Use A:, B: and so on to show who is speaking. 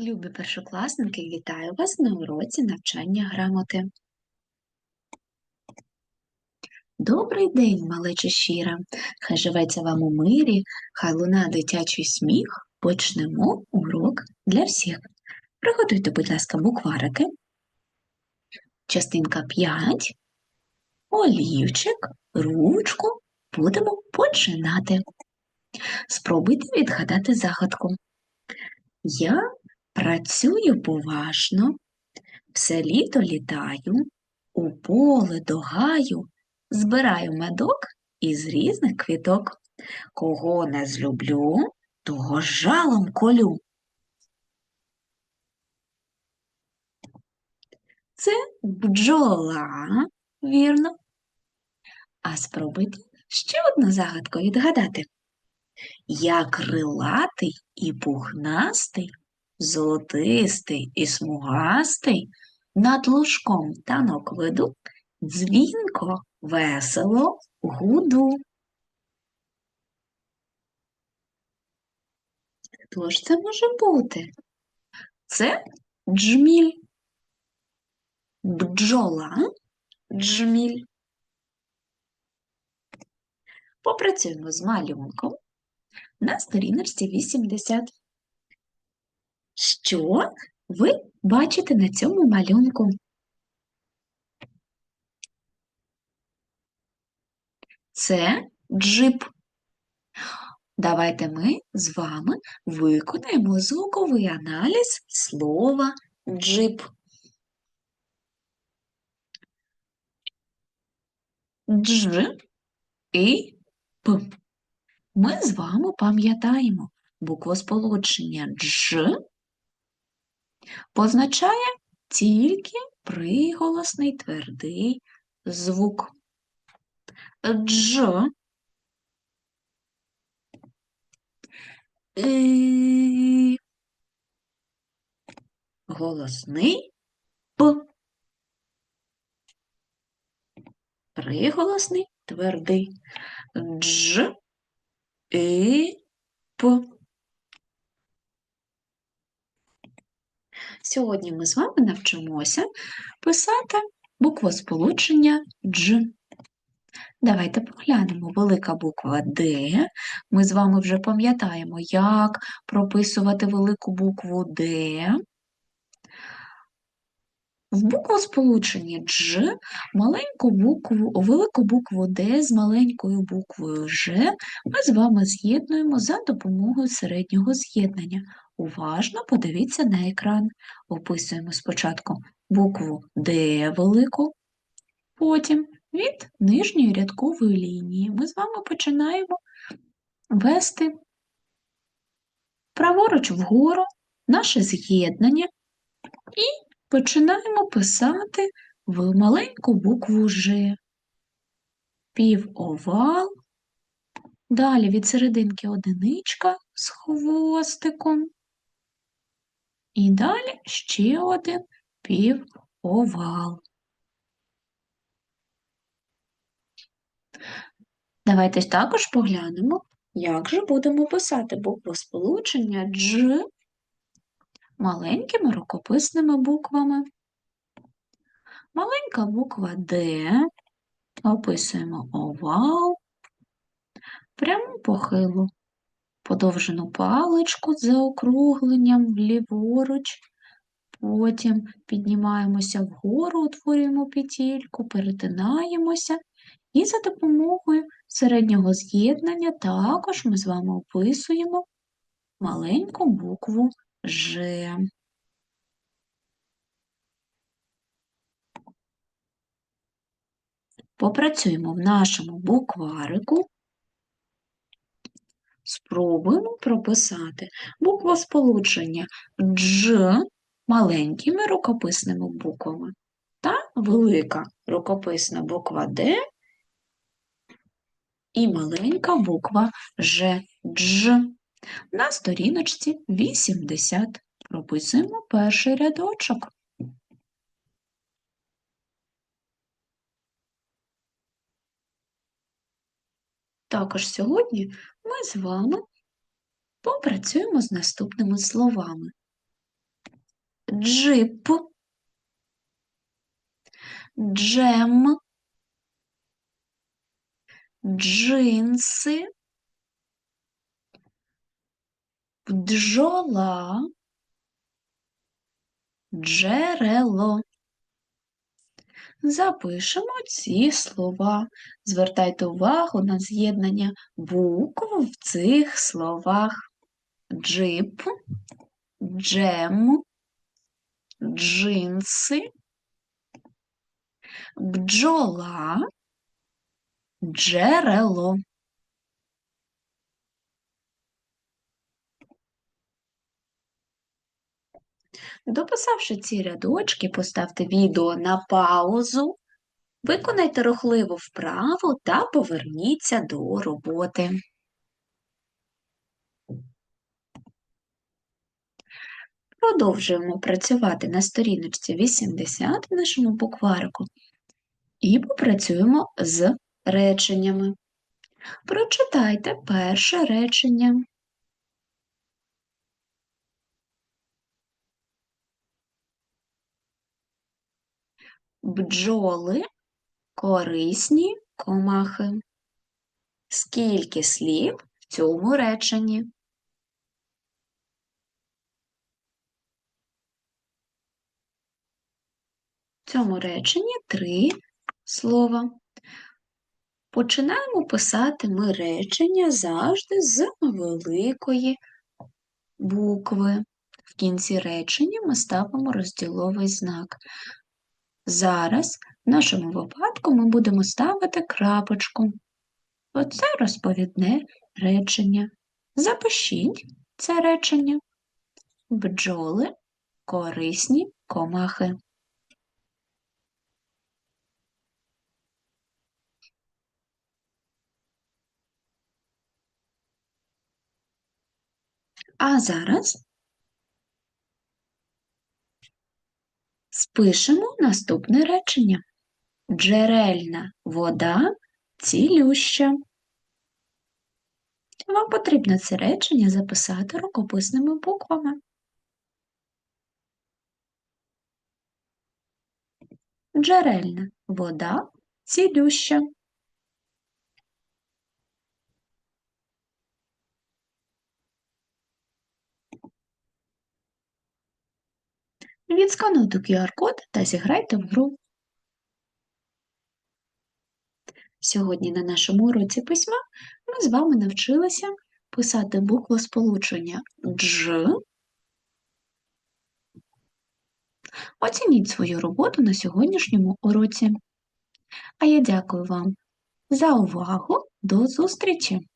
A: Любі першокласники, вітаю вас на уроці навчання грамоти. Добрий день, малече щира! Хай живеться вам у мирі, хай луна дитячий сміх. Почнемо урок для всіх. Приготуйте, будь ласка, букварики. Частинка 5. Олівчик, ручку. Будемо починати. Спробуйте відгадати загадку. Я Працюю поважно, все літо літаю, у поле до гаю, збираю медок із різних квіток. Кого не злюблю, того жалом колю. Це бджола, вірно. А спробуйте ще одну загадку відгадати. Я крилатий і пухнастий, золотистий і смугастий, над лужком танок веду, дзвінко, весело гуду. Хто ж це може бути? Це джміль. Бджола, джміль. Попрацюємо з малюнком на сторіночці 80. Що ви бачите на цьому малюнку? Це джип. Давайте ми з вами виконаємо звуковий аналіз слова джип. Дж і П. Ми з вами пам'ятаємо буквосполучення дж позначає тільки приголосний твердий звук. Дж І голосний П. Приголосний твердий. Дж І П. Сьогодні ми з вами навчимося писати буквосполучення Дж. Давайте поглянемо велика буква Д. Ми з вами вже пам'ятаємо, як прописувати велику букву Д. В буквосполученні Дж маленьку букву, велику букву Д з маленькою буквою Ж ми з вами з'єднуємо за допомогою середнього з'єднання. Уважно подивіться на екран. Описуємо спочатку букву Д велику, потім від нижньої рядкової лінії. Ми з вами починаємо вести праворуч вгору наше з'єднання і починаємо писати в маленьку букву Ж, півовал, далі від серединки одиничка з хвостиком, і далі ще один півовал. Давайте також поглянемо, як же будемо писати букву сполучення Дж маленькими рукописними буквами. Маленька буква Д, описуємо овал, пряму похилу, подовжену паличку з заокругленням ліворуч, потім піднімаємося вгору, утворюємо петельку, перетинаємося і за допомогою середнього з'єднання також ми з вами описуємо маленьку букву Ж. Попрацюємо в нашому букварику. Спробуємо прописати буквосполучення Дж маленькими рукописними буквами та велика рукописна буква Д і маленька буква Ж. Дж. На сторіночці 80 прописуємо перший рядочок. Також сьогодні ми з вами попрацюємо з наступними словами. джип, джем, джинси, бджола, джерело. Запишемо ці слова. Звертайте увагу на з'єднання букв в цих словах. Джип, джем, джинси, бджола, джерело. Дописавши ці рядочки, поставте відео на паузу, виконайте рухливу вправу та поверніться до роботи. Продовжуємо працювати на сторіночці 80 в нашому букварику і попрацюємо з реченнями. Прочитайте перше речення. Бджоли корисні комахи. Скільки слів в цьому реченні? В цьому реченні три слова. Починаємо писати ми речення завжди з великої букви. В кінці речення ми ставимо розділовий знак. Зараз, в нашому випадку, ми будемо ставити крапочку. Оце розповідне речення. Запишіть це речення. Бджоли корисні комахи. А зараз спишемо наступне речення. Джерельна вода цілюща. Вам потрібно це речення записати рукописними буквами. Джерельна вода цілюща. Відскануйте QR-код та зіграйте в гру. Сьогодні на нашому уроці письма ми з вами навчилися писати буквосполучення Дж. Оцініть свою роботу на сьогоднішньому уроці. А я дякую вам за увагу. До зустрічі!